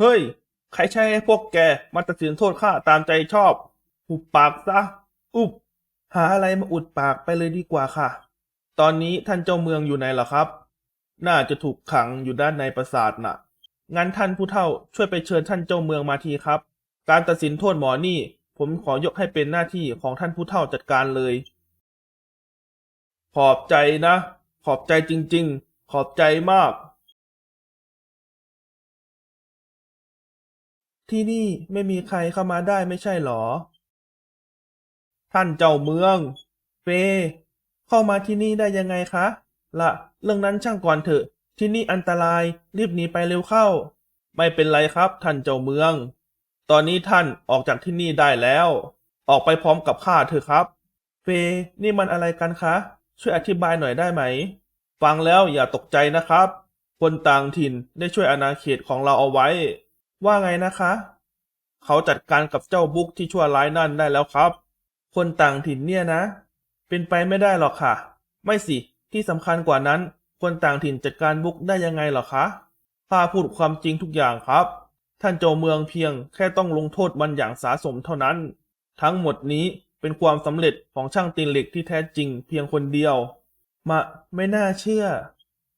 เฮ้ย ใครใช้ให้พวกแกมาตัดสินโทษข้าตามใจชอบหุบปากซะ อุบ หาอะไรมาอุดปากไปเลยดีกว่าค่ะ ตอนนี้ท่านเจ้าเมืองอยู่ไหนเหรอครับ น่าจะถูกขังอยู่ด้านในปราสาทน่ะ งั้นท่านผู้เฒ่าช่วยไปเชิญท่านเจ้าเมืองมาทีครับ การตัดสินโทษหมอนี่ ผมขอยกให้เป็นหน้าที่ของท่านผู้เฒ่าจัดการเลย ขอบใจนะ ขอบใจจริง ๆ ขอบใจมาก ที่นี่ไม่มีใครเข้ามาได้ไม่ใช่หรอ ท่านเจ้าเมือง เฟ เข้ามาที่นี่ได้ยังไงคะละเรื่องนั้นช่างก่อนเถอะ ที่นี่อันตรายรีบหนีไปเร็วเข้า ไม่เป็นไรครับท่านเจ้าเมือง ตอนนี้ท่านออกจากที่นี่ได้แล้ว ออกไปพร้อมกับข้าเถอะครับ เฟ นี่มันอะไรกันคะ ช่วยอธิบายหน่อยได้ไหม ฟังแล้วอย่าตกใจนะครับ คนต่างถิ่นได้ช่วยอาณาเขตของเราเอาไว้ ว่าไงนะคะ เขาจัดการกับเจ้าบุ๊กที่ชั่วร้ายนั่นได้แล้วครับ คนต่างถิ่นเนี่ยนะ เป็นไปไม่ได้หรอกค่ะ ไม่สิ ที่สำคัญกว่านั้น คนต่างถิ่นจัดการบุ๊กได้ยังไงหรอคะข้าพูดความจริงทุกอย่างครับ ท่านเจ้าเมืองเพียงแค่ต้องลงโทษมันอย่างสาสมเท่านั้น ทั้งหมดนี้เป็นความสำเร็จของช่างตีนเหล็กที่แท้จริงเพียงคนเดียว มาไม่น่าเชื่อ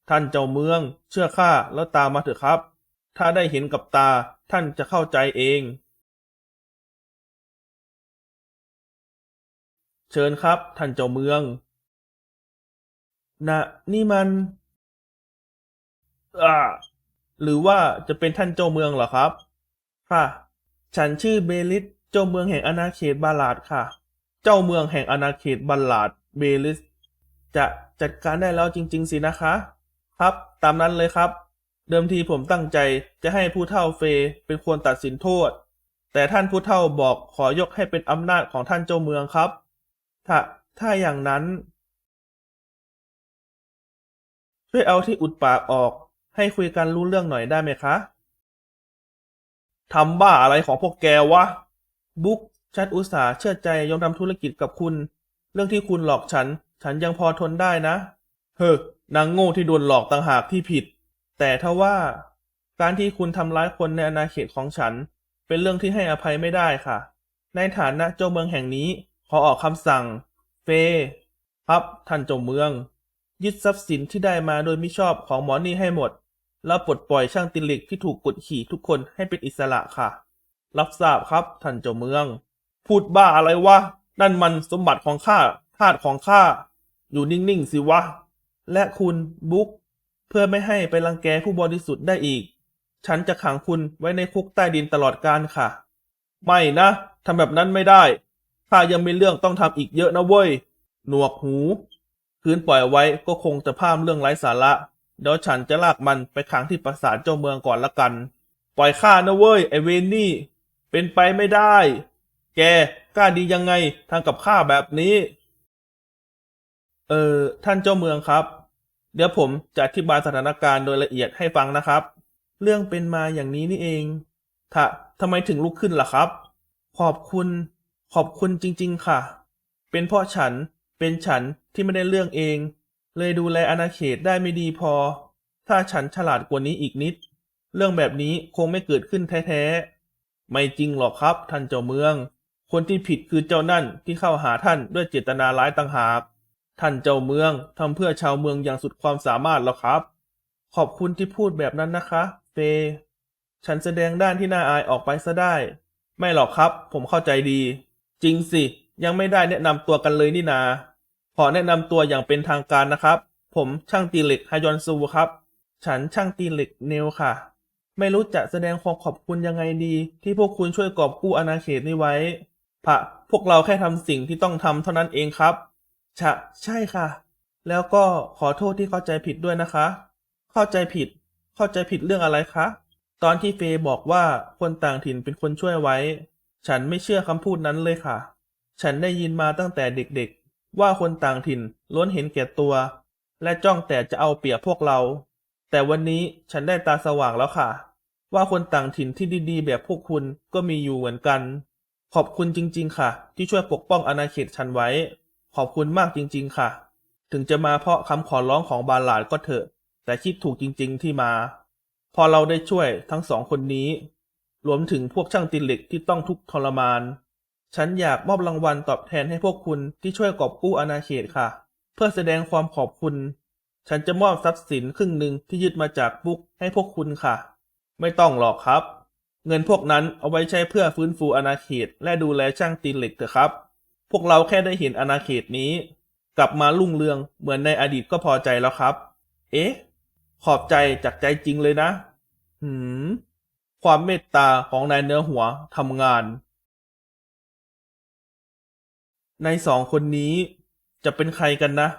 ท่านเจ้าเมือง เชื่อข้าแล้วตามมาเถอะครับ ถ้าได้เห็นกับตาท่านจะเข้าใจเอง เชิญครับ ท่านเจ้าเมือง นะนี่มันอ่าหรือว่าจะเป็นท่านเจ้าเมืองเหรอครับ ค่ะ ฉันชื่อเบลิสเจ้าเมืองแห่งอาณาเขตบาลาดค่ะ เจ้าเมืองแห่งอาณาเขตบาลาดเบลิส จะจัดการได้แล้วจริง ๆ สินะคะ ครับ ตามนั้นเลยครับ เดิมทีผมตั้งใจจะให้ผู้เฒ่าเฟยเป็นคนตัดสินโทษ แต่ท่านผู้เฒ่าบอกขอยกให้เป็นอำนาจของท่านเจ้าเมืองครับ ถ้าถ้าอย่างนั้น ช่วยเอาที่อุดปากออก ให้คุยกันรู้เรื่องหน่อยได้ไหมคะทำบ้าอะไรของพวกแกวะ บุ๊กฉันอุตส่าห์เชื่อใจยอมทำธุรกิจกับคุณ เรื่องที่คุณหลอกฉัน ฉันยังพอทนได้นะ เฮ้อนางโง่ที่โดนหลอกต่างหากที่ผิด แต่ถ้าว่าการที่คุณทำร้ายคนในอาณาเขตของฉัน เป็นเรื่องที่ให้อภัยไม่ได้ค่ะ ในฐานะเจ้าเมืองแห่งนี้ ขอออกคำสั่ง เฟครับท่านเจ้าเมือง ยึดทรัพย์สินที่ได้มาโดยมิชอบของหมอนี่ให้หมด แล้วปลดปล่อยช่างติลิกที่ถูกกดขี่ทุกคนให้เป็นอิสระค่ะ รับทราบครับท่านเจ้าเมือง พูดบ้าอะไรวะนั่นมันสมบัติของข้าทาสของข้าอยู่นิ่งๆสิวะ และคุณบุ๊ก พื่อไม่ให้ไปรังแกผู้บริสุทธิ์ได้อีก ฉันจะขังคุณไว้ในคุกใต้ดินตลอดกาลค่ะ ไม่นะทำแบบนั้นไม่ได้ ข้ายังมีเรื่องต้องทำอีกเยอะนะเว้ย หนวกหู คืนปล่อยไว้ก็คงจะพามเรื่องไร้สาระ เดี๋ยวฉันจะลากมันไปขังที่ปราสาทเจ้าเมืองก่อนละกัน ปล่อยข้านะเว้ยไอเวนนี่ เป็นไปไม่ได้ แกกล้าดียังไงทางกับข้าแบบนี้ เออท่านเจ้าเมืองครับ เดี๋ยวผมจะอธิบายสถานการณ์โดยละเอียดให้ฟังนะครับ เรื่องเป็นมาอย่างนี้นี่เองถ้าทำไมถึงลุกขึ้นล่ะครับ ขอบคุณ ขอบคุณจริง ๆ ค่ะ เป็นเพราะฉัน เป็นฉันที่ไม่ได้เรื่องเอง เลยดูแลอาณาเขตได้ไม่ดีพอ ถ้าฉันฉลาดกว่านี้อีกนิด เรื่องแบบนี้คงไม่เกิดขึ้นแท้ๆ ไม่จริงหรอกครับท่านเจ้าเมือง คนที่ผิดคือเจ้านั่นที่เข้าหาท่านด้วยเจตนาร้ายต่างหาก ท่านเจ้าเมืองทำเพื่อชาวเมืองอย่างสุดความสามารถแล้วครับ ขอบคุณที่พูดแบบนั้นนะคะ เฟย์ฉันแสดงด้านที่น่าอายออกไปซะได้ ไม่หรอกครับ ผมเข้าใจดี จริงสิ ยังไม่ได้แนะนำตัวกันเลยนี่นา ขอแนะนำตัวอย่างเป็นทางการนะครับ ผมช่างตีเหล็กฮยอนซูครับ ฉันช่างตีเหล็กเนลค่ะ ไม่รู้จะแสดงความขอบคุณยังไงดี ที่พวกคุณช่วยกอบกู้อาณาเขตนี้ไว้พระพวกเราแค่ทำสิ่งที่ต้องทำเท่านั้นเองครับ ชะใช่ค่ะ แล้วก็ขอโทษที่เข้าใจผิดด้วยนะคะ เข้าใจผิด เข้าใจผิดเรื่องอะไรคะ ตอนที่เฟย์บอกว่าคนต่างถิ่นเป็นคนช่วยไว้ ฉันไม่เชื่อคำพูดนั้นเลยค่ะ ฉันได้ยินมาตั้งแต่เด็กๆ ว่าคนต่างถิ่นล้วนเห็นแก่ตัว และจ้องแต่จะเอาเปรียบพวกเรา แต่วันนี้ฉันได้ตาสว่างแล้วค่ะ ว่าคนต่างถิ่นที่ดีๆ แบบพวกคุณก็มีอยู่เหมือนกัน ขอบคุณจริง ๆ ค่ะ ที่ช่วยปกป้องอาณาเขตฉันไว้ ขอบคุณมากจริง ๆ ค่ะ ถึงจะมาเพราะคำขอร้องของบาลาดก็เถอะ แต่คิดถูกจริง ๆ ที่มา พอเราได้ช่วยทั้งสองคนนี้ รวมถึงพวกช่างตีเหล็กที่ต้องทุกข์ทรมาน ฉันอยากมอบรางวัลตอบแทนให้พวกคุณที่ช่วยกอบกู้อาณาเขตค่ะ เพื่อแสดงความขอบคุณ ฉันจะมอบทรัพย์สินครึ่งหนึ่งที่ยึดมาจากบุ๊กให้พวกคุณค่ะ ไม่ต้องหรอกครับ เงินพวกนั้นเอาไว้ใช้เพื่อฟื้นฟูอาณาเขตและดูแลช่างตีเหล็กเถอะครับ พวกเราแค่ได้เห็นอาณาเขตนี้ กลับมารุ่งเรืองเหมือนในอดีตก็พอใจแล้วครับ เอ๊ะ ขอบใจจากใจจริงเลยนะ หืม ความเมตตาของนายเนื้อหัวทำงาน ในสองคนนี้จะเป็นใครกันนะ